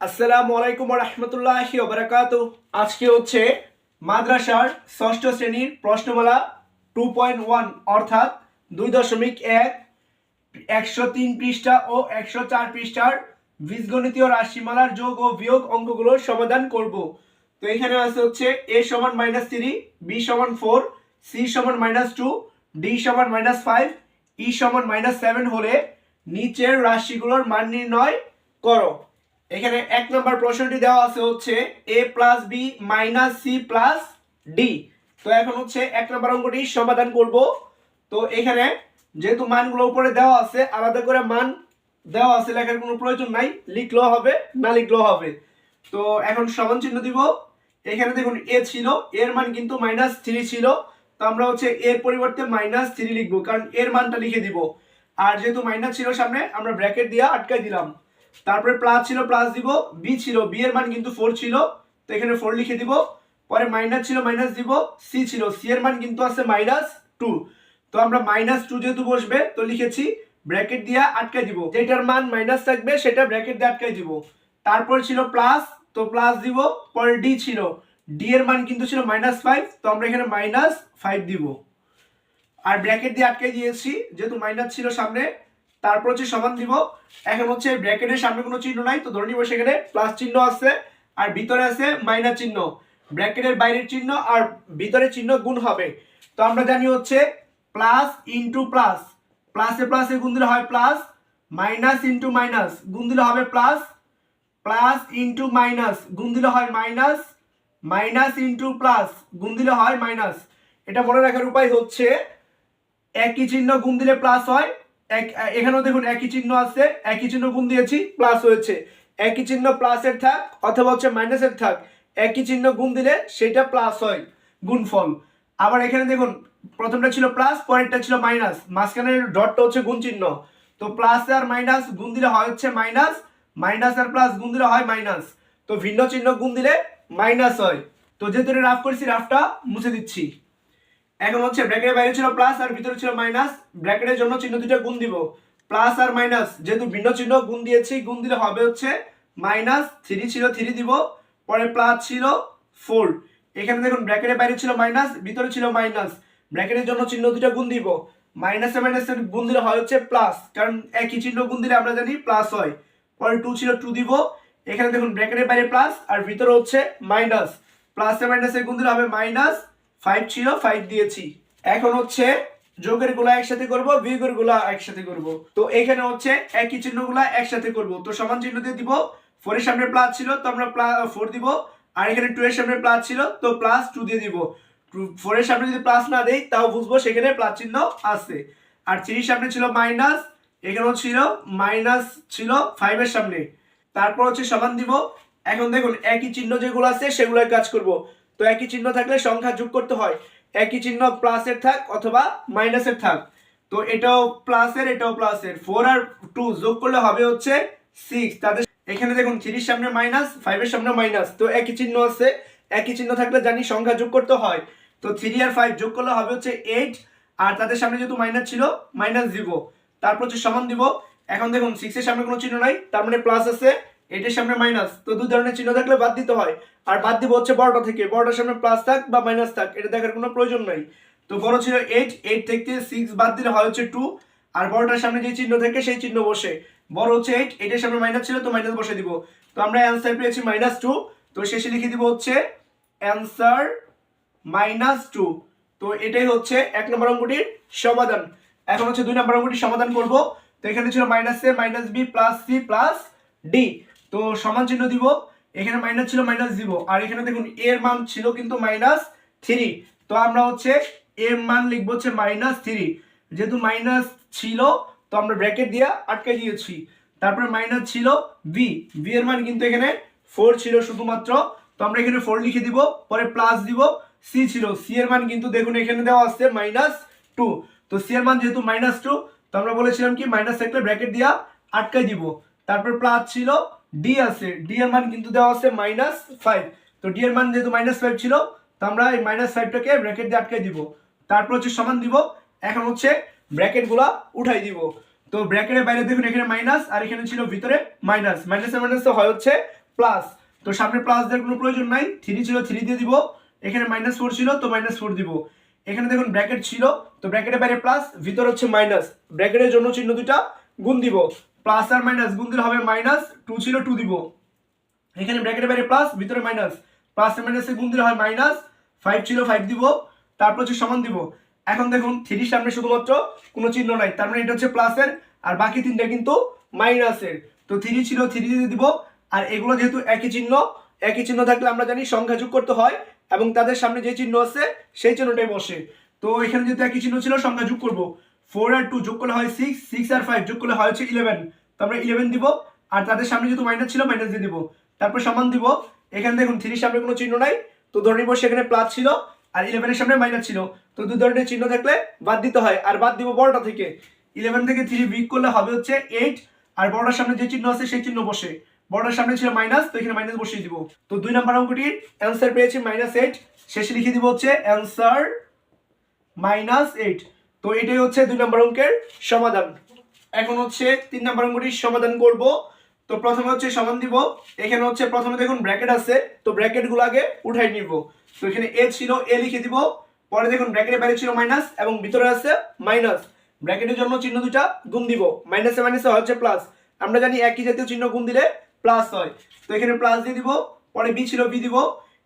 আসসালামু আলাইকুম রহমতুল্লাহি ওবরাকাত আজকে হচ্ছে মাদ্রাসার ষষ্ঠ শ্রেণির প্রশ্নমালা টু পয়েন্ট ওয়ান অর্থাৎ দুই দশমিক এক, একশো তিন পৃষ্ঠা ও একশো চার পৃষ্ঠার বীজগণিতীয় রাশিমালার যোগ ও বিয়োগ অঙ্কগুলোর সমাধান করব। তো এখানে আছে হচ্ছে এ সমান মাইনাস থ্রি বি সমান ফোর সি সমান মাইনাস টু ডি সমান মাইনাস ফাইভ ই সমান মাইনাস সেভেন হলে নিচের রাশিগুলোর মান নির্ণয় করো। এখানে এক নম্বর প্রশ্নটি দেওয়া আছে হচ্ছে A plus B minus C plus D তো এখন হচ্ছে এক নম্বর অঙ্কটি সমাধান করব। তো এখানে যেহেতু মানগুলো উপরে দেওয়া আছে, আলাদা করে মান দেওয়া আছে, লেখার কোনো প্রয়োজন নাই। লিখলেও হবে, না লিখলেও হবে। তো এখন সমান চিহ্ন দিব। এখানে দেখুন এ ছিল এর মান কিন্তু মাইনাস থ্রি ছিল। তো আমরা হচ্ছে এর পরিবর্তে মাইনাস থ্রি লিখব, কারণ এর মানটা লিখে দিব। আর যেহেতু মাইনাস ছিল সামনে, আমরা ব্র্যাকেট দিয়ে আটকাই দিলাম। তারপরে প্লাস ছিল, প্লাস দিব বি ছিল বি এর মান কিন্তু ফোর ছিল, তো এখানে ফোর লিখে দিব। পরে মাইনাস ছিল মাইনাস দিব সি ছিল সি এর মান কিন্তু আছে মাইনাস টু তো আমরা মাইনাস টু যেহেতু বসবে, তো লিখেছি ব্র্যাকেট দিয়ে আটকাই দিব। যেটার মান মাইনাস থাকবে, সেটা ব্র্যাকেট দিয়ে আটকাই দিব। তারপর ছিল প্লাস তো প্লাস দিব, পরে ডি ছিল। ডি এর মান কিন্তু ছিল মাইনাস ফাইভ তো আমরা এখানে মাইনাস ফাইভ দিব। আর ব্র্যাকেট দিয়ে আটকে দিয়েছি, যেহেতু মাইনাস ছিল সামনে তারপর হচ্ছে সমান দিব। এখন হচ্ছে ব্র্যাকেটের সামনে কোনো চিহ্ন নাই, তো ধরে নিব সেখানে প্লাস চিহ্ন আছে, আর ভিতরে আছে মাইনাস চিহ্ন। ব্র্যাকেটের বাইরের চিহ্ন আর ভিতরের চিহ্ন গুণ হবে। তো আমরা জানি হচ্ছে প্লাস ইন্টু প্লাস প্লাসে প্লাসে গুণ দিলে হয় প্লাস মাইনাস ইন্টু মাইনাস গুণ দিলে হবে প্লাস প্লাস ইন্টু মাইনাস গুণ দিলে হয় মাইনাস মাইনাস ইন্টু প্লাস গুণ দিলে হয় মাইনাস এটা মনে রাখার উপায় হচ্ছে একই চিহ্ন গুণ দিলে প্লাস হয় এক এখানেও দেখুন একই চিহ্ন আছে, একই চিহ্ন গুণ দিয়েছি প্লাস হয়েছে। একই চিহ্ন প্লাসের থাক, অথবা হচ্ছে মাইনাসের থাক, একই চিহ্ন গুণ দিলে সেটা প্লাস হয়, গুণফল। আবার এখানে দেখুন, প্রথমটা ছিল প্লাস পরেরটা ছিল মাইনাস মাঝখানের ডটটা হচ্ছে গুণ চিহ্ন। তো প্লাস আর মাইনাস গুণ দিলে হয় হচ্ছে মাইনাস মাইনাস আর প্লাস গুণ দিলে হয় মাইনাস তো ভিন্ন চিহ্ন গুণ দিলে মাইনাস হয়। তো যেহেতু রাফ করেছি রাফটা মুছে দিচ্ছি। এখন হচ্ছে ব্র্যাকেটের বাইরে ছিল প্লাস আর ভিতরে ছিল মাইনাস। ব্র্যাকেটের জন্য চিহ্ন দুটো গুণ দিব। প্লাস আর মাইনাস, যেহেতু ভিন্ন চিহ্ন, গুণ দিয়েছি, গুণ দিলে হবে হচ্ছে মাইনাস থ্রি ছিল, থ্রি দিব। পরে প্লাস ছিল ফোর। এখানে দেখুন, ব্র্যাকেটের বাইরে ছিল মাইনাস, ভিতরে ছিল মাইনাস। ব্র্যাকেটের জন্য চিহ্ন দুটো গুণ দিব। মাইনাসে মাইনাসে গুণ দিলে হয় হচ্ছে প্লাস। কারণ একই চিহ্ন গুণ দিলে আমরা জানি প্লাস হয়। পরে টু ছিল টু দিব। এখানে দেখুন, ব্র্যাকেটের বাইরে প্লাস আর ভিতরে হচ্ছে মাইনাস। প্লাসে মাইনাসে গুণ দিলে হবে মাইনাস। ফাইভ ছিল ফাইভ দিয়েছি। এখন হচ্ছে যোগেরগুলা একসাথে করব, বিয়োগেরগুলা একসাথে করব। তো এখানে হচ্ছে একই চিহ্নগুলা একসাথে করব। তো সমান চিহ্ন দিয়ে দিব ফোর এর সামনে প্লাস ছিল, তো আমরা ফোর দিব। আর এখানে টু এর সামনে প্লাস ছিল, তো প্লাস টু দিয়ে দিব। ফোর এর সামনে যদি প্লাস না দেই, তাও বুঝব সেখানে প্লাস চিহ্ন আছে। আর থ্রির সামনে ছিল মাইনাস এখানেও ছিল মাইনাস ছিল ফাইভ এর সামনে। তারপর হচ্ছে সমান দিব। এখন দেখুন, একই চিহ্ন যেগুলো আছে সেগুলোর কাজ করব। তো একই চিহ্ন থাকলে সংখ্যা যোগ করতে হয়। একই চিহ্ন প্লাসের থাক অথবা মাইনাসের থাক। তো এটাও প্লাসের এটাও প্লাসের ফোর আর টু যোগ করলে হবে হচ্ছে সিক্স তাদের এখানে দেখুন থ্রির সামনে মাইনাস ফাইভের সামনে মাইনাস তো একই চিহ্ন আছে। একই চিহ্ন থাকলে জানি সংখ্যা যোগ করতে হয়। তো থ্রি আর ফাইভ যোগ করলে হবে হচ্ছে এইট আর তাদের সামনে যেহেতু মাইনাস ছিল মাইনাস দিব। তারপর হচ্ছে সমান দিব। এখন দেখুন সিক্সের সামনে কোনো চিহ্ন নাই। তার মানে প্লাস আছে। এইটের সামনে মাইনাস তো দু ধরনের চিহ্ন থাকলে বাদ দিতে হয়। আর বাদ দিব হচ্ছে বড়টা থেকে। বড়টার সামনে প্লাস থাক বা মাইনাস থাক, এটা দেখার কোনো প্রয়োজন নাই। তো বড় ছিল এইট এইট থেকে সিক্স বাদ দিলে হয় হচ্ছে টু আর বড়টার সামনে যে চিহ্ন থাকে, সেই চিহ্ন বসে। বড় হচ্ছে এইট এইটের সামনে মাইনাস ছিল, তো মাইনাস বসে দিব। তো আমরা অ্যান্সার পেয়েছি মাইনাস টু তো শেষে লিখে দিব হচ্ছে অ্যান্সার মাইনাস টু তো এটাই হচ্ছে এক নম্বর অঙ্কটির সমাধান। এখন হচ্ছে দুই নম্বর অঙ্কটির সমাধান করব। তো এখানে ছিল minus A minus B plus C plus D তো সমান চিহ্ন দিব। এখানে মাইনাস ছিল মাইনাস দিব। আর এখানে দেখুন, এর মান ছিল কিন্তু মাইনাস থ্রি তো আমরা হচ্ছে এর মান লিখব হচ্ছে মাইনাস থ্রি যেহেতু মাইনাস ছিল, তো আমরা ব্র্যাকেট দিয়ে আটকে দিয়েছি। তারপরে মাইনাস ছিল বি বি এর মান কিন্তু এখানে ফোর ছিল শুধুমাত্র। তো আমরা এখানে ফোর লিখে দিব, পরে প্লাস দিব সি ছিল। সি এর মান কিন্তু দেখুন, এখানে দেওয়া আছে মাইনাস টু তো সি এর মান যেহেতু মাইনাস টু তো আমরা বলেছিলাম কি মাইনাস থাকলে ব্র্যাকেট দিয়া আটকাই দিব। তারপর প্লাস ছিল ডি আছে ডি এর মান কিন্তু দেওয়া আছে মাইনাস ফাইভ তো ডি এর মান যেহেতু মাইনাস ফাইভ ছিল, তো আমরা এই মাইনাস ফাইভটাকে ব্র্যাকেট দিয়ে আটকে দিব। তারপর হচ্ছে সমান দিব, এখন হচ্ছে ব্র্যাকেটগুলো উঠাই দিব। তো ব্র্যাকেটের বাইরে দেখুন এখানে মাইনাস আর এখানে ছিল ভিতরে মাইনাস মাইনাস মাইনাস হয় হচ্ছে প্লাস তো সামনে প্লাস দেওয়ার কোনো প্রয়োজন নাই থ্রি ছিল থ্রি দিয়ে দিব। এখানে মাইনাস ফোর ছিল, তো মাইনাস ফোর দিব। এখানে দেখুন ব্র্যাকেট ছিল, তো ব্র্যাকেটের বাইরে প্লাস ভিতরে হচ্ছে মাইনাস ব্র্যাকেটের জন্য চিহ্ন দুটা গুণ দিব। প্লাস আর মাইনাস গুণ দিলে হবে মাইনাস টু ছিল টু দিব। এখানে ব্র্যাকেটের বাইরে প্লাস ভিতরে মাইনাস প্লাস আর মাইনাসে গুণ দিলে হয় মাইনাস ফাইভ ছিল ফাইভ দিব, তারপর হচ্ছে সমান দিব। এখন দেখুন থ্রির সামনে শুধুমাত্র কোনো চিহ্ন নাই, তার মানে এটা হচ্ছে প্লাসের আর বাকি তিনটা কিন্তু মাইনাসের তো থ্রি ছিল থ্রি দিয়ে দিব, আর এগুলো যেহেতু একই চিহ্ন একই চিহ্ন থাকলে আমরা জানি সংখ্যা যোগ করতে হয়, এবং তাদের সামনে যে চিহ্ন আছে, সেই চিহ্নটাই বসে। তো এখানে যেহেতু একই চিহ্ন ছিল, সংখ্যা যোগ করব। ফোর আর টু যোগ করলে হয় সিক্স সিক্স আর ফাইভ যোগ করলে হয় হচ্ছে ইলেভেন তো আমরা ইলেভেন দিব, আর তাদের সামনে যেহেতু মাইনাস ছিল মাইনাস দিয়ে দিব। তারপর সমান দিব, এখানে দেখুন থ্রির সামনে কোনো চিহ্ন নাই, তো ধরে নিব সেখানে প্লাস ছিল, আর ইলেভেনের সামনে মাইনাস ছিল। তো দু ধরনের চিহ্ন থাকলে বাদ দিতে হয়, আর বাদ দিব বড়টা থেকে। ইলেভেন থেকে থ্রি বিগ করলে হবে হচ্ছে এইট আর বড়টার সামনে যে চিহ্ন আছে সেই চিহ্ন বসে। বড়টার সামনে ছিল মাইনাস তো এখানে মাইনাস বসিয়ে দিব। তো দুই নম্বর অঙ্কটির অ্যান্সার পেয়েছি মাইনাস এইট শেষে লিখে দিব হচ্ছে অ্যান্সার মাইনাস এইট তো এটাই হচ্ছে দুই নম্বর অঙ্কের সমাধান। এখন হচ্ছে তিন নম্বর অঙ্কটির সমাধান করব। তো প্রথমে হচ্ছে সমান দিব। এখানে হচ্ছে প্রথমে দেখুন ব্র্যাকেট আছে, তো ব্র্যাকেটগুলো আগে উঠাই নিব। তো এখানে এ ছিল, এ লিখে দিব। পরে দেখুন ব্র্যাকেটের বাইরে ছিল মাইনাস এবং ভিতরে আছে মাইনাস। ব্র্যাকেটের জন্য চিহ্ন দুটা গুণ দিব। মাইনাসে মাইনাসে হচ্ছে প্লাস। আমরা জানি একই জাতীয় চিহ্ন গুণ দিলে প্লাস হয়। তো এখানে প্লাস দিয়ে দিব, পরে বি ছিল, বি দিব।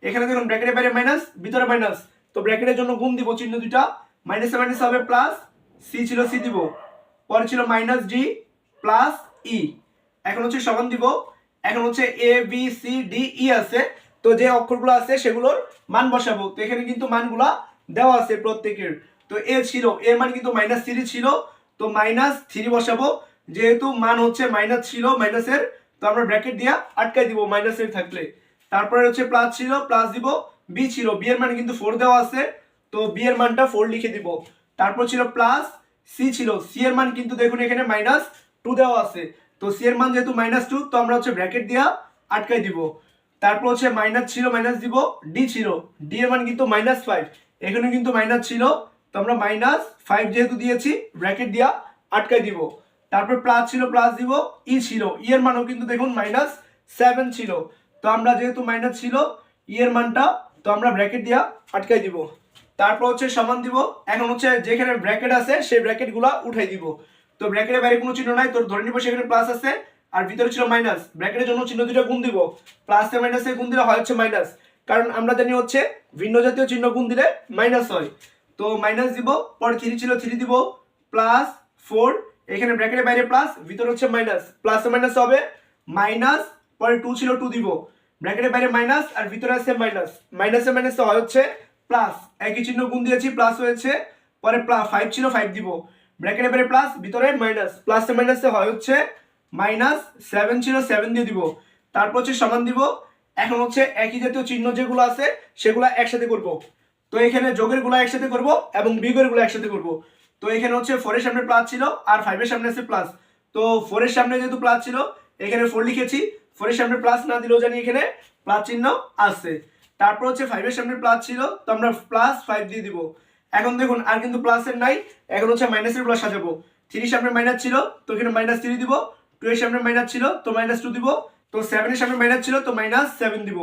এখানে দেখুন ব্র্যাকেটের বাইরে মাইনাস, ভিতরে মাইনাস। তো ব্র্যাকেটের জন্য গুণ দিব চিহ্ন দুটা মাইনাসে মাইনাসে হবে প্লাস সি ছিল সি দিব। পরে ছিল মাইনাস ডি প্লাস ই এখন হচ্ছে সমান দিব। এখন হচ্ছে A B C D E আছে। তো যে অক্ষরগুলো আছে সেগুলোর মান বসাবো। তো এখানে কিন্তু মানগুলা দেওয়া আছে প্রত্যেকের। তো এ ছিল এর মান কিন্তু মাইনাস থ্রি ছিল। তো মাইনাস থ্রি বসাবো। যেহেতু মান হচ্ছে মাইনাস ছিল মাইনাসের তো আমরা ব্র্যাকেট দিয়া আটকাই দিব মাইনাসের থাকলে। তারপরে হচ্ছে প্লাস ছিল প্লাস দিব বি ছিল। বি এর মান কিন্তু ফোর দেওয়া আছে। তো বি এর মানটা ফোর লিখে দিব। তারপর ছিল প্লাস সি ছিল। সি এর মান কিন্তু দেখুন এখানে মাইনাস টু দেওয়া আছে। তো সি এর মান যেহেতু মাইনাস টু তো আমরা হচ্ছে ব্র্যাকেট দিয়া আটকাই দিব। তারপর হচ্ছে মাইনাস ছিল মাইনাস দিব ডি ছিল। ডি এর মান কিন্তু মাইনাস ফাইভ এখানে কিন্তু মাইনাস ছিল। তো আমরা মাইনাস ফাইভ যেহেতু দিয়েছি ব্র্যাকেট দিয়া আটকাই দিব। তারপর প্লাস ছিল প্লাস দিব ই ছিল। ই এর মানও কিন্তু দেখুন মাইনাস সেভেন ছিল। তো আমরা যেহেতু মাইনাস ছিল ই এর মানটা, তো আমরা ব্র্যাকেট দিয়া আটকাই দিব। তারপর হচ্ছে সমান দিব। এখন হচ্ছে যেখানে ব্র্যাকেট আছে, সেই ব্র্যাকেটগুলা উঠাই দিব। তো ব্র্যাকেটের বাইরে কোনো চিহ্ন নাই, তোর ধরে নিব সেখানে প্লাস আছে, আর ভিতরে ছিল মাইনাস ব্র্যাকেটের জন্য চিহ্ন দুটো গুণ দিব। প্লাসে মাইনাসে গুণ দিলে হয় হচ্ছে মাইনাস কারণ আমরা জানি হচ্ছে ভিন্ন জাতীয় চিহ্ন গুণ দিলে মাইনাস হয়। তো মাইনাস দিব, পরে থ্রি ছিল থ্রি দিব প্লাস ফোর এখানে ব্র্যাকেটের বাইরে প্লাস ভিতরে হচ্ছে মাইনাস প্লাসে মাইনাস হবে মাইনাস পরে টু ছিল টু দিব। ব্র্যাকেটের বাইরে মাইনাস আর ভিতরে আছে মাইনাস মাইনাসে মাইনাসে হয় হচ্ছে প্লাস একই চিহ্ন গুণ দিয়েছি, প্লাস হয়েছে, পরে ফাইভ ছিল ফাইভ দিব। ব্র্যাকেটের বাইরে প্লাস, ভিতরে মাইনাস প্লাসে মাইনাসে হয় হচ্ছে মাইনাস সেভেন ছিল সেভেন দিয়ে দিব। তারপর হচ্ছে সমান দিব। এখন হচ্ছে একই জাতীয় চিহ্ন যেগুলো আছে, সেগুলো একসাথে করব। তো এখানে যোগেরগুলো একসাথে করব এবং বিগেরগুলো একসাথে করব। তো এখানে হচ্ছে ফোরের সামনে প্লাস ছিল আর ফাইভের সামনে আছে প্লাস তো ফোরের সামনে যেহেতু প্লাস ছিল, এখানে ফোর লিখেছি ফোরের সামনে প্লাস না দিলেও জানি এখানে প্লাস চিহ্ন আছে। তারপর হচ্ছে ফাইভের সামনে প্লাস ছিল, তো আমরা প্লাস ফাইভ দিয়ে দিব। এখন দেখুন, আর কিন্তু প্লাসের নাই, এখন হচ্ছে মাইনাসের প্লাস সাজাবো। থ্রির সামনে মাইনাস ছিল, তো এখানে মাইনাস থ্রি দিব। টু এর সামনে মাইনাস ছিল, তো মাইনাস টু দিব। তো সেভেনের সামনে মাইনাস ছিল, তো মাইনাস সেভেন দিব।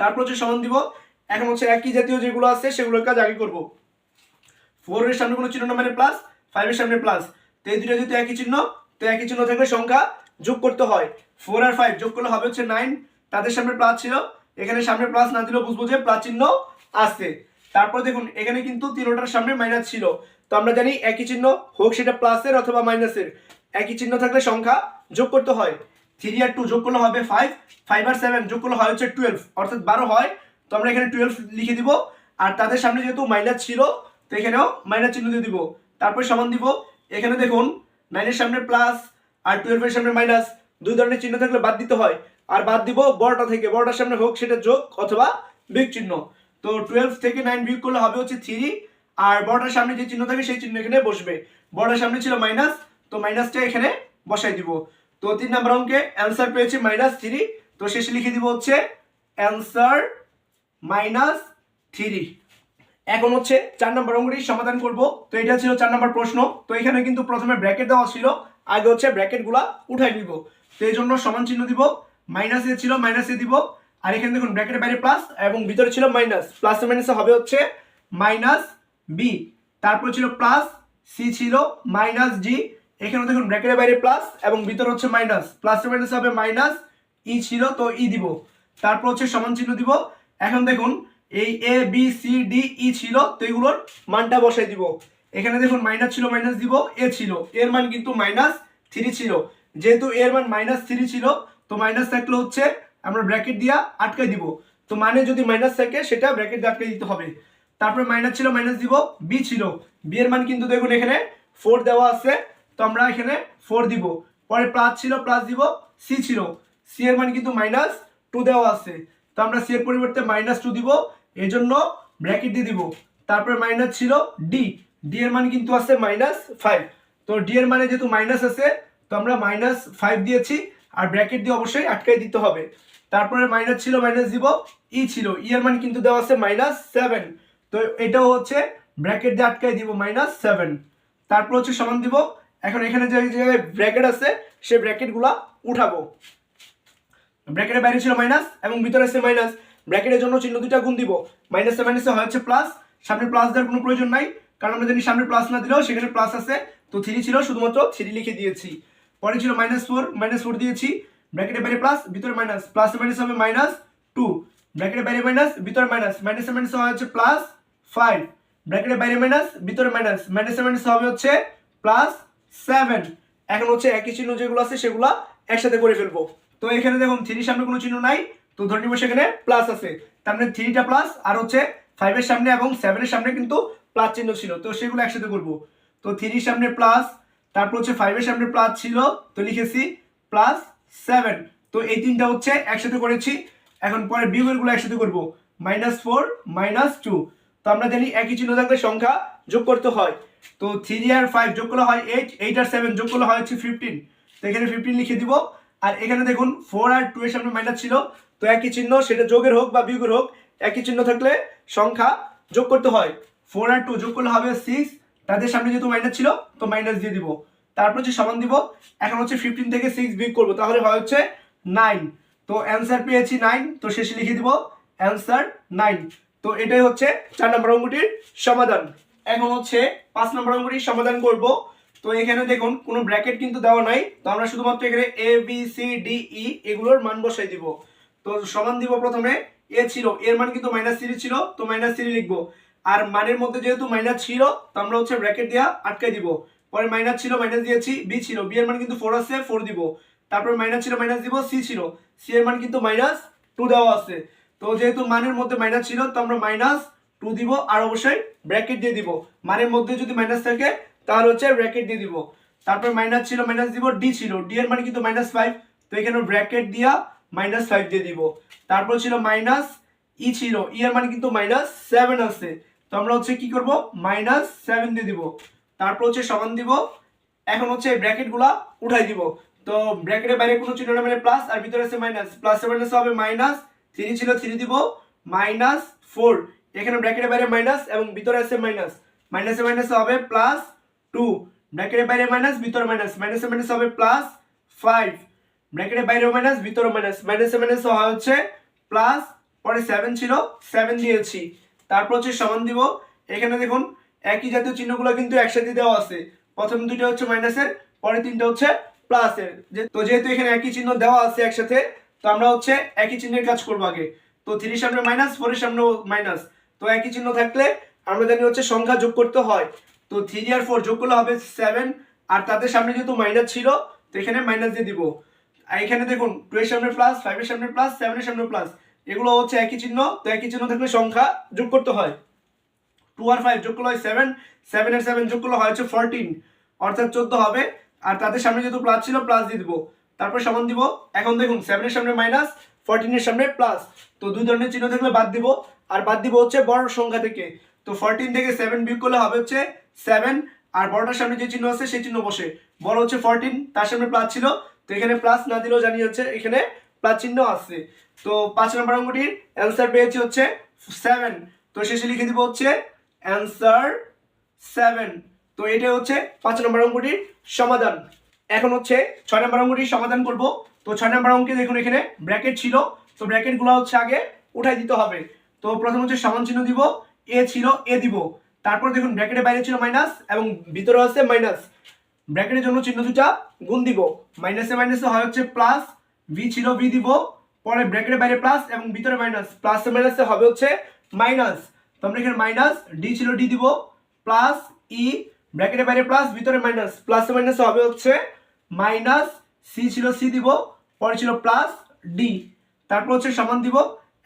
তারপর হচ্ছে সমান দিব। এখন হচ্ছে একই জাতীয় যেগুলো আছে, সেগুলোর কাজ আগে করব। ফোর এর সামনে কোনো চিহ্ন মানে প্লাস ফাইভের সামনে প্লাস তো এই দুটো যেহেতু একই চিহ্ন, তো একই চিহ্ন থাকলে সংখ্যা যোগ করতে হয়। ফোর আর ফাইভ যোগ করলে হবে হচ্ছে নাইন তাদের সামনে প্লাস ছিল। এখানে সামনে প্লাস না দিলেও বুঝব যে প্লাস চিহ্ন আছে। তারপর দেখুন, এখানে কিন্তু তিনোটার সামনে মাইনাস ছিল। তো আমরা জানি একই চিহ্ন হোক সেটা প্লাসের অথবা মাইনাসের একই চিহ্ন থাকলে সংখ্যা যোগ করতে হয়। থ্রি আর টু যোগ করলে হবে ফাইভ ফাইভ আর সেভেন যোগ করলে হয় হচ্ছে টুয়েলভ অর্থাৎ বারো হয়। তো আমরা এখানে টুয়েলভ লিখে দিব। আর তাদের সামনে যেহেতু মাইনাস ছিল, তো এখানেও মাইনাস চিহ্ন দিয়ে দিব। তারপর সমান দিব। এখানে দেখুন নাইনের সামনে প্লাস আর টুয়েলভের সামনে মাইনাস দুই ধরনের চিহ্ন থাকলে বাদ দিতে হয়। আর বাদ দিব বড়টা থেকে। বড়টার সামনে হোক, সেটা যোগ অথবা বিগ চিহ্ন। তো টুয়েলভ থেকে নাইন বিয়োগ করলে হবে হচ্ছে থ্রি আর বড়টার সামনে যে চিহ্ন থাকে, সেই চিহ্ন এখানে বসবে। বড়টার সামনে ছিল মাইনাস তো মাইনাসটা এখানে বসাই দিব। তো তিন নম্বর অঙ্কে অ্যান্সার পেয়েছে মাইনাস থ্রি তো শেষে লিখে দিব হচ্ছে অ্যান্সার মাইনাস থ্রি এখন হচ্ছে চার নম্বর অঙ্কটির সমাধান করব। তো এটা ছিল চার নম্বর প্রশ্ন। তো এখানে কিন্তু প্রথমে ব্র্যাকেট দেওয়া ছিল। আগে হচ্ছে ব্র্যাকেটগুলা উঠাই নিব। তো এই জন্য সমান চিহ্ন দিব। মাইনাস এ ছিল মাইনাস এ দিব। আর এখানে দেখুন ব্র্যাকেটের বাইরে প্লাস এবং ভিতরে ছিল মাইনাস প্লাস মাইনাসে হবে হচ্ছে মাইনাস বি তারপর ছিল প্লাস সি ছিল মাইনাস জি এখানে দেখুন ব্র্যাকেটের বাইরে প্লাস এবং ভিতরে হচ্ছে মাইনাস প্লাস মাইনাস হবে মাইনাস ই ছিল, তো ই দিব। তারপর হচ্ছে সমান চিহ্ন দিব। এখন দেখুন, এই A B C D E ছিল, তো এগুলোর মানটা বসাই দিব। এখানে দেখুন মাইনাস ছিল মাইনাস দিব এ ছিল। এর মান কিন্তু মাইনাস থ্রি ছিল। যেহেতু এর মান মাইনাস থ্রি ছিল তো মাইনাস থাকলে হচ্ছে আমরা ব্র্যাকেট দিয়া আটকে দিব। তো মানে যদি মাইনাস থাকে, সেটা ব্র্যাকেট দিয়ে আটকে দিতে হবে। তারপরে মাইনাস ছিল মাইনাস দিব বি ছিল। বি এর মান কিন্তু দেখুন এখানে ফোর দেওয়া আছে। তো আমরা এখানে ফোর দিব। পরে প্লাস ছিল প্লাস দিব সি ছিল। সি এর মান কিন্তু মাইনাস টু দেওয়া আছে। তো আমরা সি এর পরিবর্তে মাইনাস টু দিব এই জন্য ব্র্যাকেট দিয়ে দিব। তারপরে মাইনাস ছিল ডি ডি এর মান কিন্তু আছে মাইনাস ফাইভ তো ডি এর মানে যেহেতু মাইনাস আছে, তো আমরা মাইনাস ফাইভ দিয়েছি। আর ব্র্যাকেট দিয়ে অবশ্যই আটকাই দিতে হবে। তারপরে মাইনাস ছিল মাইনাস দিব ই ছিল। ই এর মান কিন্তু দেওয়া আছে মাইনাস সেভেন তো এটাও হচ্ছে ব্র্যাকেট দিয়ে আটকাই দিব মাইনাস সেভেন তারপর হচ্ছে সমান দিব। এখন এখানে যে জায়গায় ব্র্যাকেট আছে সেই ব্র্যাকেটগুলো উঠাবো। ব্র্যাকেটের বাইরে ছিল মাইনাস এবং ভিতরে আছে মাইনাস ব্র্যাকেটের জন্য চিহ্ন দুইটা গুণ দিব। মাইনাসে মাইনাসে হচ্ছে প্লাস সামনে প্লাস দেওয়ার কোনো প্রয়োজন নাই। কারণ আমরা জানি সামনে প্লাস না দিলেও সেখানে প্লাস আছে। তো থ্রি ছিল, শুধুমাত্র থ্রি লিখে দিয়েছি। পরে ছিল মাইনাস ফোর মাইনাস ফোর দিয়েছি ব্র্যাকেটের বাইরে প্লাস ভিতরে মাইনাস প্লাস মাইনাস হবে মাইনাস টু ব্র্যাকেটের বাইরে মাইনাস ভিতরে মাইনাস মাইনাসে মাইনাস হচ্ছে প্লাস ফাইভ ব্র্যাকেটের বাইরে মাইনাস ভিতরে মাইনাস মাইনাসে মাইনাস হবে হচ্ছে প্লাস সেভেন এখন হচ্ছে একই চিহ্ন যেগুলো আছে সেগুলো একসাথে করে ফেলব। তো এখানে দেখুন থ্রির সামনে কোনো চিহ্ন নাই, তো ধরে নিব সেখানে প্লাস আছে। তার মানে থ্রিটা প্লাস আর হচ্ছে ফাইভের সামনে এবং সেভেনের সামনে কিন্তু প্লাস চিহ্ন ছিল। তো সেগুলো একসাথে করব। তো থ্রির সামনে প্লাস তারপর হচ্ছে ফাইভের সামনে প্লাস ছিল, তো লিখেছি প্লাস সেভেন তো এই তিনটা হচ্ছে একসাথে করেছি, এখন পরে বিয়োগেরগুলো একসাথে করব। মাইনাস ফোর মাইনাস টু তো আমরা জানি একই চিহ্ন থাকলে সংখ্যা যোগ করতে হয়। তো থ্রি আর ফাইভ যোগ করলে হয় এইট এইট আর সেভেন যোগ করলে হয় হচ্ছে ফিফটিন তো এখানে ফিফটিন লিখে দিব। আর এখানে দেখুন ফোর আর টু এর সামনে মাইনাস ছিল, তো একই চিহ্ন সেটা যোগের হোক বা বিয়োগের হোক, একই চিহ্ন থাকলে সংখ্যা যোগ করতে হয়। ফোর আর টু যোগ করলে হবে সিক্স তাদের সামনে যেহেতু মাইনাস ছিল, তো মাইনাস দিয়ে দিব। তারপর হচ্ছে সমান দিব। এখন হচ্ছে ফিফটিন থেকে সিক্স বিয়োগ করব, তাহলে হয় হচ্ছে নাইন তো অ্যান্সার পেয়েছি নাইন তো শেষে লিখে দিব অ্যান্সার নাইন তো এটাই হচ্ছে চার নম্বর অঙ্কটির সমাধান। এখন হচ্ছে পাঁচ নম্বর অঙ্কটির সমাধান করব। তো এখানে দেখুন, কোনো ব্র্যাকেট কিন্তু দেওয়া নাই। তো আমরা শুধুমাত্র এখানে A B C D E এগুলোর মান বসাই দিব। তো সমান দিব প্রথমে এ ছিল, এর মান কিন্তু মাইনাস থ্রি ছিল, তো মাইনাস থ্রি লিখব। আর মানের মধ্যে যেহেতু মাইনাস ছিল, তো আমরা হচ্ছে ব্র্যাকেট দেওয়া আটকাই দিব। পরে মাইনাস ছিল মাইনাস দিয়েছি বি ছিল। বি এর মান কিন্তু ফোর আছে ফোর দিব। তারপর মাইনাস ছিল মাইনাস দিব সি ছিল। সি এর মান কিন্তু মাইনাস টু দেওয়া আছে। তো যেহেতু মানের মধ্যে মাইনাস ছিল, তো আমরা মাইনাস টু দিব, আর অবশ্যই ব্র্যাকেট দিয়ে দিব। মানের মধ্যে যদি মাইনাস থাকে, তাহলে হচ্ছে ব্র্যাকেট দিয়ে দিব। তারপর মাইনাস ছিল মাইনাস দিব ডি ছিল। ডি এর মান কিন্তু মাইনাস ফাইভ তো এখানে ব্র্যাকেট দিয়া মাইনাস ফাইভ দিয়ে দিব। তারপর ছিল মাইনাস ই ছিল। ই এর মান কিন্তু মাইনাস সেভেন আছে। তো আমরা হচ্ছে কি করব? মাইনাস সেভেন দিয়ে দিব। তারপর হচ্ছে সমান দিব। এখন হচ্ছে এই ব্র্যাকেটগুলা উঠাই দিব। তো ব্র্যাকেটের বাইরে কোনো চিহ্ন মানে প্লাস আর ভিতরে আছে মাইনাস প্লাস মাইনাস হবে মাইনাস থ্রি ছিল থ্রি দিব। মাইনাস ফোর এখানে ব্র্যাকেটের বাইরে মাইনাস এবং ভিতরে আছে মাইনাস মাইনাসে মাইনাস হবে প্লাস টু ব্র্যাকেটের বাইরে মাইনাস ভিতরে মাইনাস মাইনাসে মাইনাস হবে প্লাস ফাইভ ব্র্যাকেটের বাইরে মাইনাস ভিতরে মাইনাস মাইনাসে মাইনাস হচ্ছে প্লাস পরে সেভেন ছিল। সেভেন দিয়েছি। তারপর হচ্ছে সমান দিব। এখানে দেখুন, একই জাতীয় চিহ্নগুলো কিন্তু একসাথে দেওয়া আছে। প্রথম দুইটা হচ্ছে মাইনাসের, পরে তিনটা হচ্ছে প্লাসের। তো যেহেতু এখানে একই চিহ্ন দেওয়া আছে একসাথে, তো আমরা হচ্ছে একই চিহ্নের কাজ করব আগে। তো থ্রির সামনে মাইনাস ফোরের সামনে মাইনাস। তো একই চিহ্ন থাকলে আমরা জানি হচ্ছে সংখ্যা যোগ করতে হয়। তো থ্রি আর ফোর যোগ করলে হবে সেভেন আর তাদের সামনে যেহেতু মাইনাস ছিল, তো এখানে মাইনাস দিয়ে দিব। এখানে দেখুন টু এর সামনে প্লাস ফাইভের সামনে প্লাস সেভেনের সামনে প্লাস এগুলো হচ্ছে একই চিহ্ন, তো একই চিহ্ন থাকলে সংখ্যা যোগ করতে হয়। টু আর ফাইভ যোগ করলে হয় সেভেন সেভেন আর সেভেন যোগ করলে হয় হচ্ছে ফোরটিন অর্থাৎ চোদ্দ হবে। আর তাদের সামনে যেহেতু প্লাস ছিল প্লাস দিয়ে দিব। তারপর সমান দিব, এখন দেখুন সেভেনের সামনে মাইনাস ফোরটিনের সামনে প্লাস তো দুই ধরনের চিহ্ন থাকলে বাদ দিব, আর বাদ দিব হচ্ছে বড় সংখ্যা থেকে। তো ফোরটিন থেকে সেভেন বিয়োগ করলে হবে হচ্ছে সেভেন আর বড়টার সামনে যে চিহ্ন আছে সেই চিহ্ন বসে। বড় হচ্ছে ফোরটিন তার সামনে প্লাস ছিল। তো এখানে প্লাস না দিলেও জানি হচ্ছে এখানে প্লাস চিহ্ন আছে। তো পাঁচ নম্বর অঙ্কটির অ্যান্সার পেয়েছি হচ্ছে সেভেন তো শেষে লিখে দিব হচ্ছে অ্যান্সার সেভেন তো এটা হচ্ছে পাঁচ নম্বর অঙ্কটির সমাধান। এখন হচ্ছে ছয় নম্বর অঙ্কটির সমাধান করব। তো ছয় নম্বর অঙ্কে দেখুন এখানে ব্র্যাকেট ছিল। তো ব্র্যাকেটগুলো হচ্ছে আগে উঠাই দিতে হবে। তো প্রথম হচ্ছে সমান চিহ্ন দিব। এ ছিল, এ দিব। তারপর দেখুন ব্র্যাকেটের বাইরে ছিল মাইনাস এবং ভিতরে আছে মাইনাস ব্র্যাকেটের জন্য চিহ্ন দুটা গুণ দিব। মাইনাসে মাইনাসে হয় হচ্ছে প্লাস ভি ছিল ভি দিব। পরে ব্র্যাকেটের বাইরে প্লাস এবং ভিতরে মাইনাস। প্লাসে মাইনাসে হবে হচ্ছে মাইনাস। তো আমরা এখানে মাইনাস ডি ছিল ডি দিব, প্লাস ই ব্র্যাকেটের বাইরে প্লাস, ভিতরে মাইনাস। প্লাসে মাইনাসে হবে হচ্ছে মাইনাস সি ছিল সি দিব, পরে ছিল প্লাস ডি তারপর হচ্ছে সমান দিব।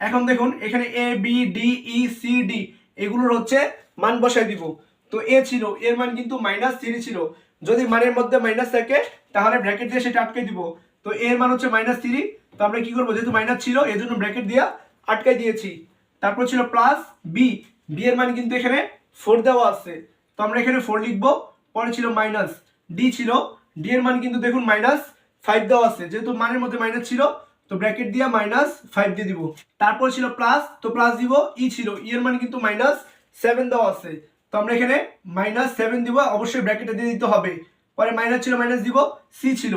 এখন দেখুন, এখানে A B D E C D এগুলোর হচ্ছে মান বসাই দিব। তো এ ছিল, এর মান কিন্তু মাইনাস থ্রি ছিল। যদি মানের মধ্যে মাইনাস থাকে, তাহলে ব্র্যাকেট দিয়ে সেটা আটকে দিব। তো এর মান হচ্ছে মাইনাস থ্রি তো আমরা কি করব? যেহেতু মাইনাস ছিল, এই জন্য ব্র্যাকেট দিয়ে আটকে দিয়েছি। তারপর ছিল প্লাস বি বি এর মান কিন্তু এখানে ফোর দেওয়া আছে। তো আমরা এখানে ফোর লিখব, পরে ছিল মাইনাস ডি ছিল ডি এর মান কিন্তু দেখুন মাইনাস ফাইভ দেওয়া আছে। যেহেতু মানের মধ্যে মাইনাস ছিল, তো ব্র্যাকেট দিয়ে মাইনাস ফাইভ দিয়ে দিব। তারপর ছিল প্লাস তো প্লাস দিব ই ছিল। ই এর মান কিন্তু মাইনাস সেভেন দেওয়া আছে। তো আমরা এখানে মাইনাস সেভেন দিব, অবশ্যই ব্র্যাকেটে দিয়ে দিতে হবে। পরে মাইনাস ছিল মাইনাস দিব সি ছিল।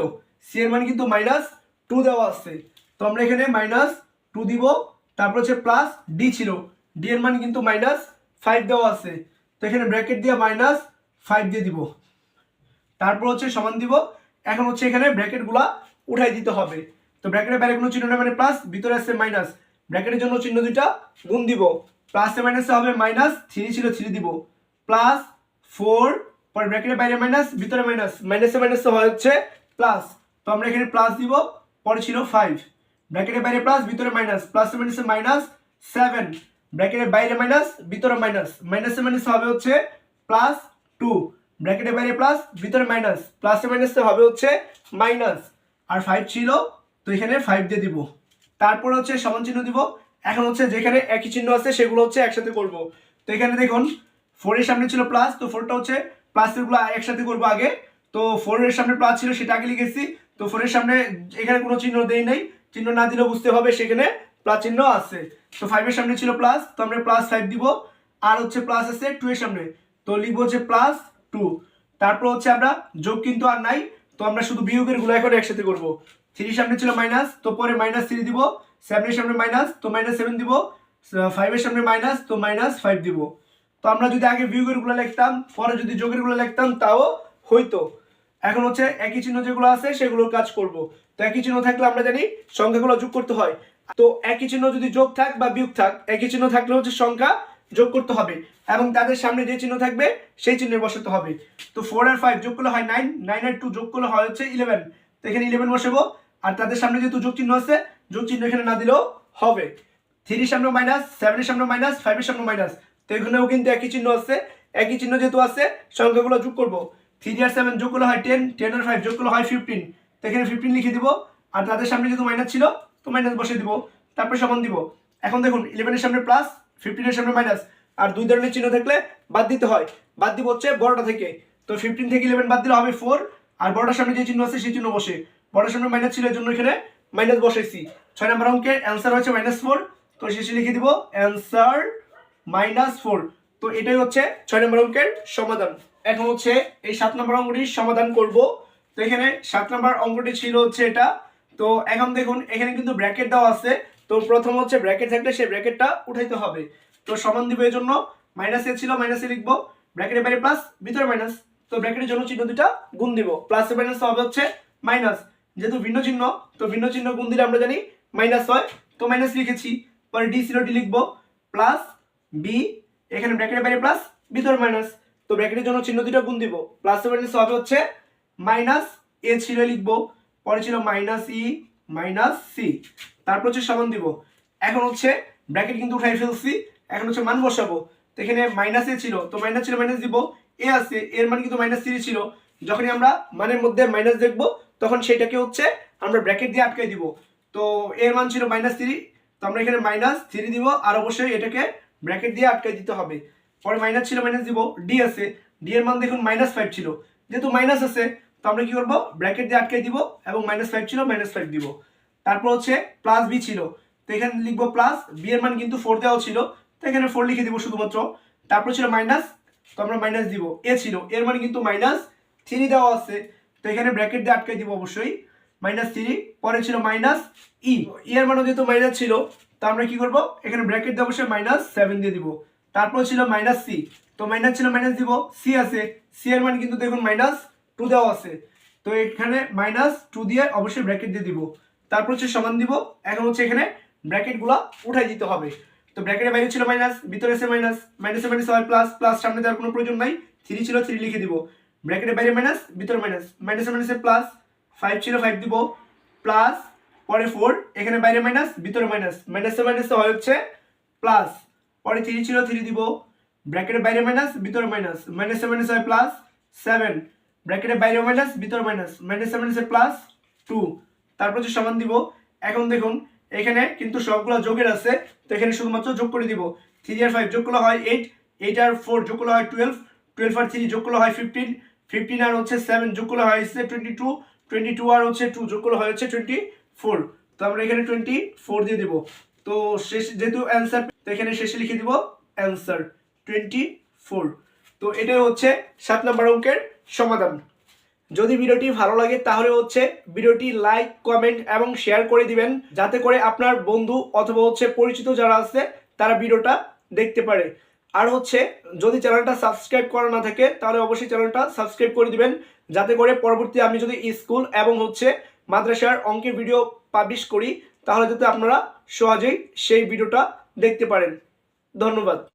সি এর মান কিন্তু মাইনাস টু দেওয়া আছে। তো আমরা এখানে মাইনাস টু দিব, তারপর হচ্ছে প্লাস ডি ছিল। ডি এর মান কিন্তু মাইনাস ফাইভ দেওয়া আছে। তো এখানে ব্র্যাকেট দিয়ে মাইনাস ফাইভ দিয়ে দিব। তারপর হচ্ছে সমান দিব। এখন হচ্ছে এখানে ব্র্যাকেটগুলা উঠাই দিতে হবে। তো ব্র্যাকেটের বাইরে কোনো চিহ্ন নেই মানে প্লাস ভিতরে আসছে মাইনাস ব্র্যাকেটের জন্য চিহ্ন দুইটা গুণ দিব। প্লাসে মাইনাসে হবে মাইনাস থ্রি ছিল থ্রি দিব। প্লাস ফোর পরে ব্র্যাকেটের বাইরে মাইনাস ভিতরে মাইনাস মাইনাসে মাইনাসে হয় হচ্ছে প্লাস তো আমরা এখানে প্লাস দিব, পরে ছিল ফাইভ ব্র্যাকেটের বাইরে প্লাস ভিতরে মাইনাস প্লাসে মাইনাসে মাইনাস সেভেন ব্র্যাকেটের বাইরে মাইনাস ভিতরে মাইনাস মাইনাসে মাইনাসে হবে হচ্ছে প্লাস টু ব্র্যাকেটের বাইরে প্লাস ভিতরে মাইনাস প্লাসে মাইনাসে হবে হচ্ছে মাইনাস আর ফাইভ ছিল, তো এখানে ফাইভ দিয়ে দিব। তারপর হচ্ছে সমান চিহ্ন দিব। এখন হচ্ছে যেখানে একই চিহ্ন আছে, সেগুলো হচ্ছে একসাথে করব। তো এখানে দেখুন ফোরের সামনে ছিল প্লাস তো ফোরটা হচ্ছে প্লাসেরগুলো একসাথে করব আগে। তো ফোরের সামনে প্লাস ছিল, সেটা আগে লিখেছি। তো ফোরের সামনে এখানে কোনো চিহ্ন দেই নেই। চিহ্ন না দিলেও বুঝতে হবে সেখানে প্লাস চিহ্ন আছে। তো ফাইভের সামনে ছিল প্লাস তো আমরা প্লাস ফাইভ দিব। আর হচ্ছে প্লাস আছে টু এর সামনে। তো লিখব হচ্ছে প্লাস টু তারপর হচ্ছে আমরা যোগ কিন্তু আর নাই। তো আমরা শুধু বিয়োগেরগুলো এখন একসাথে করব। থ্রির সামনে ছিল মাইনাস তো পরে মাইনাস থ্রি দিব। সেভেনের সামনে মাইনাস তো মাইনাস সেভেন দিব। ফাইভের সামনে মাইনাস তো মাইনাস ফাইভ দিব। তো আমরা যদি আগে বিয়োগেরগুলো লিখতাম, পরে যদি যোগেরগুলো লিখতাম, তাও হইতো। এখন হচ্ছে একই চিহ্ন যেগুলো আছে, সেগুলোর কাজ করব। তো একই চিহ্ন থাকলে আমরা জানি সংখ্যাগুলো যোগ করতে হয়। তো একই চিহ্ন যদি যোগ থাক বা বিয়োগ থাক, একই চিহ্ন থাকলে হচ্ছে সংখ্যা যোগ করতে হবে এবং তাদের সামনে যে চিহ্ন থাকবে, সেই চিহ্নে বসাতে হবে। তো ফোর আর ফাইভ যোগ করলে হয় নাইন নাইন আর টু যোগ করলে হয় হচ্ছে ইলেভেন তো এখানে ইলেভেন বসাবো। আর তাদের সামনে যেহেতু যোগ চিহ্ন আছে, যোগ চিহ্ন এখানে না দিলেও হবে। থ্রির সামনে মাইনাস সেভেনের সামনে মাইনাস ফাইভের সামনে মাইনাস তো এখানেও কিন্তু একই চিহ্ন আছে। একই চিহ্ন যেহেতু আছে, সংখ্যাগুলো যোগ করব। থ্রি আর সেভেন যোগ করলে হয় টেন টেন আর ফাইভ যোগ করলে হয় ফিফটিন তো এখানে ফিফটিন লিখে দিব, আর তাদের সামনে যেহেতু মাইনাস ছিল, তো মাইনাস বসে দিব, তারপরে সমান দিব। এখন দেখুন ইলেভেনের সামনে প্লাস ফিফটিনের সামনে মাইনাস আর দুই ধরনের চিহ্ন থাকলে বাদ দিতে হয়। বাদ দিব হচ্ছে বড়টা থেকে। তো ফিফটিন থেকে ইলেভেন বাদ দিলে হবে ফোর আর বড়টার সামনে যে চিহ্ন আছে, সেই চিহ্ন বসে। বড়টার সামনে মাইনাস ছিল এর জন্য এখানে মাইনাস বসাইছি। ছয় নম্বর অঙ্কের অ্যান্সার হচ্ছে মাইনাস ফোর তো শেষে লিখে দিব অ্যান্সার মাইনাস ফোর তো এটাই হচ্ছে ছয় নম্বর অঙ্কের সমাধান। এখন হচ্ছে এই সাত নম্বর অঙ্কটির সমাধান করব। তো এখানে সাত নম্বর অঙ্কটি ছিল হচ্ছে এটা। তো এখন দেখুন, এখানে কিন্তু ব্র্যাকেট দেওয়া আছে। তো প্রথম হচ্ছে ব্র্যাকেট থাকলে সেই ব্র্যাকেটটা উঠাইতে হবে। তো সমান দিব এই জন্য মাইনাস এ ছিল, মাইনাসে লিখব। ব্র্যাকেটের বাইরে প্লাস, ভিতরে মাইনাস। তো ব্র্যাকেটের জন্য চিহ্ন দুটা গুণ দিব। প্লাস মাইনাস হবে হচ্ছে মাইনাস। যেহেতু ভিন্ন চিহ্ন, তো ভিন্ন চিহ্ন গুণ দিলে আমরা জানি মাইনাস হয়। তো মাইনাস লিখেছি। পরে ডি ছিল, ডি লিখব। প্লাস বি, এখানে ব্র্যাকেটের বাইরে প্লাস, ভিতরে মাইনাস। তো ব্র্যাকেটের জন্য চিহ্ন দুটো গুণ দিব। প্লাস মাইনাস হবে হচ্ছে মাইনাস এ ছিল লিখব, পরে ছিল মাইনাস ই মাইনাস সি তারপর হচ্ছে সমান দিব। এখন হচ্ছে ব্র্যাকেট কিন্তু উঠাই ফেলছি, এখন হচ্ছে মান বসাবো। তো এখানে মাইনাস এ ছিল, তো মাইনাস ছিল মাইনাস দিব এ আছে, এর মান কিন্তু মাইনাস থ্রি ছিল। যখনই আমরা মানের মধ্যে মাইনাস দেখব, তখন সেটাকে হচ্ছে আমরা ব্র্যাকেট দিয়ে আটকে দিব। তো এর মান ছিল মাইনাস থ্রি তো আমরা এখানে মাইনাস থ্রি দিব, আর অবশ্যই এটাকে ব্র্যাকেট দিয়ে আটকে দিতে হবে। পরে মাইনাস ছিল মাইনাস দিব ডি আছে। ডি এর মান দেখুন মাইনাস ফাইভ ছিল। যেহেতু মাইনাস আছে, তো আমরা কি করব? ব্র্যাকেট দিয়ে আটকে দিব এবং মাইনাস ফাইভ ছিল মাইনাস ফাইভ দিব। তারপর হচ্ছে প্লাস বি ছিল। তো এখানে লিখব প্লাস বি এর মান কিন্তু ফোর দেওয়া ছিল। তো এখানে ফোর লিখে দিব শুধুমাত্র। তারপর ছিল মাইনাস তো আমরা মাইনাস দিব। এ ছিল এর মানে কিন্তু মাইনাস থ্রি দেওয়া আছে। তো এখানে ব্র্যাকেট দিয়ে আটকে দিব অবশ্যই। মাইনাস থ্রি পরে ছিল মাইনাস ই ই এর মানও যেহেতু মাইনাস ছিল, তো আমরা কি করব? এখানে ব্র্যাকেট দিয়ে অবশ্যই মাইনাস সেভেন দিয়ে দিব। তারপর ছিল মাইনাস সি তো মাইনাস ছিল মাইনাস দিব সি আছে। সি এর মান কিন্তু দেখুন মাইনাস টু দেওয়া আছে। তো এখানে মাইনাস টু দিয়ে অবশ্যই ব্র্যাকেট দিয়ে দিব। তারপর হচ্ছে সমান দিব। এখন হচ্ছে এখানে ব্র্যাকেটগুলো উঠাই দিতে হবে। তো ব্র্যাকেটের বাইরে ছিল মাইনাস ভিতরে আছে মাইনাস মাইনাসে মাইনাস হয় প্লাস প্লাস সামনে দেওয়ার কোনো প্রয়োজন নাই। থ্রি ছিল থ্রি লিখে দিব। ব্র্যাকেটের বাইরে মাইনাস ভিতরে মাইনাস মাইনাসে মাইনাসে প্লাস ফাইভ ছিল ফাইভ দিব। প্লাস পরে ফোর এখানে বাইরে মাইনাস ভিতরে মাইনাস মাইনাসে মাইনাসে হয় হচ্ছে প্লাস পরে থ্রি ছিল থ্রি দিব। ব্র্যাকেটের বাইরে মাইনাস ভিতরে মাইনাস মাইনাসে মাইনাস হয় প্লাস সেভেন ব্র্যাকেটের বাইরে মাইনাস ভিতরে মাইনাস মাইনাসে মাইনাসে প্লাস টু তারপর হচ্ছে সমান দিব। এখন দেখুন, এখানে কিন্তু সবগুলো যোগের আছে, তো এখানে শুধুমাত্র যোগ করে দিব। থ্রি আর ফাইভ যোগ করলে হয় এইট এইট আর ফোর যোগ করলে হয় টুয়েলভ টুয়েলভ আর থ্রি যোগ করলে হয় ফিফটিন ফিফটিন আর হচ্ছে সেভেন যোগ করলে হয় হচ্ছে টোয়েন্টি টু টোয়েন্টি টু আর হচ্ছে টু যোগ করলে হয় হচ্ছে টোয়েন্টি ফোর তো আমরা এখানে টোয়েন্টি ফোর দিয়ে দিব। তো শেষ যেহেতু অ্যান্সার তো এখানে শেষে লিখে দিব অ্যান্সার টোয়েন্টি ফোর তো এটাই হচ্ছে সাত নম্বর অঙ্কের সমাধান। যদি ভিডিওটি ভালো লাগে তাহলে হচ্ছে ভিডিওটি লাইক কমেন্ট এবং শেয়ার করে দিবেন, যাতে করে আপনার বন্ধু অথবা হচ্ছে পরিচিত যারা আছে তারা ভিডিওটা দেখতে পারে। আর হচ্ছে যদি চ্যানেলটা সাবস্ক্রাইব করা না থাকে তাহলে অবশ্যই চ্যানেলটা সাবস্ক্রাইব করে দিবেন, যাতে করে পরবর্তী আমি যদি স্কুল এবং হচ্ছে মাদ্রাসার অঙ্কের ভিডিও পাবলিশ করি, তাহলে যাতে আপনারা সহজেই সেই ভিডিওটা দেখতে পারেন। ধন্যবাদ।